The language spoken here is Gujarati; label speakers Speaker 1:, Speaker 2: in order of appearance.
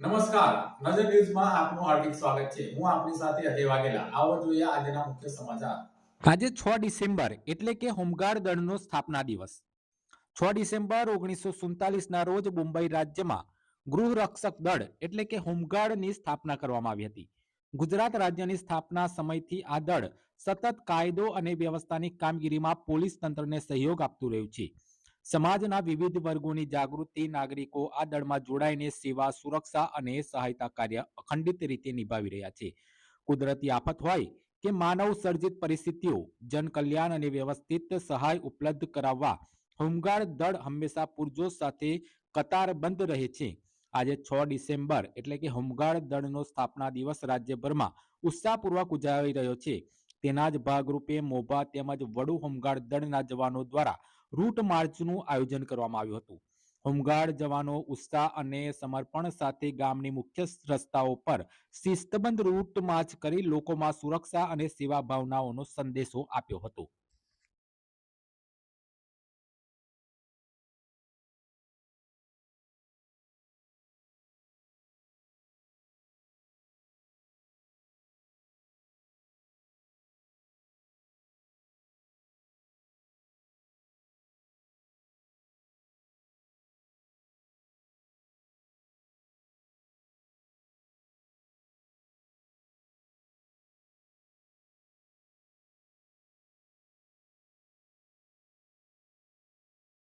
Speaker 1: નમસ્કાર. નજર ન્યૂઝમાં આપનું હાર્દિક સ્વાગત છે. હું આપની સાથે અજય વાઘેલા. આવો જોઈએ આજના મુખ્ય સમાચાર.
Speaker 2: આજે છ ડિસેમ્બર એટલે કે હોમગાર્ડ દળનો સ્થાપના દિવસ. છ ડિસેમ્બર ઓગણીસો સુડતાલીસના રોજ મુંબઈ રાજ્યમાં ગૃહ રક્ષક દળ એટલે કે હોમગાર્ડની સ્થાપના કરવામાં આવી હતી. ગુજરાત રાજ્યની સ્થાપના સમયથી આ દળ સતત કાયદો અને વ્યવસ્થાની કામગીરીમાં પોલીસ તંત્રને સહયોગ આપતું રહ્યું છે. સમાજના વિવિધ વર્ગોની જાગૃતિ નાગરિકો આ દળમાં જોડાઈને સેવા, સુરક્ષા અને સહાયતા કાર્ય અખંડિત રીતે નિભાવી રહ્યા છે. કુદરતી આફત હોય કે માનવ સર્જિત પરિસ્થિતિઓ જન કલ્યાણ અને વ્યવસ્થિત સહાય ઉપલબ્ધ કરાવવા હોમગાર્ડ દળ હંમેશા પૂરજોશ સાથે કતારબંધ રહે છે. આજે છ ડિસેમ્બર એટલે કે હોમગાર્ડ દળનો સ્થાપના દિવસ રાજ્યભરમાં ઉત્સાહપૂર્વક ઉજવાઈ રહ્યો છે. તેના જ ભાગરૂપે મોભા તેમજ વડુ હોમગાર્ડ દળના જવાનો દ્વારા રૂટ માર્ચનું આયોજન કરવામાં આવ્યું હતું. હોમગાર્ડ જવાનો ઉત્સાહ અને સમર્પણ સાથે ગામની મુખ્ય રસ્તાઓ પર શિસ્તબંધ રૂટ માર્ચ કરી લોકોમાં સુરક્ષા અને સેવા ભાવનાઓનો સંદેશો આપ્યો હતો.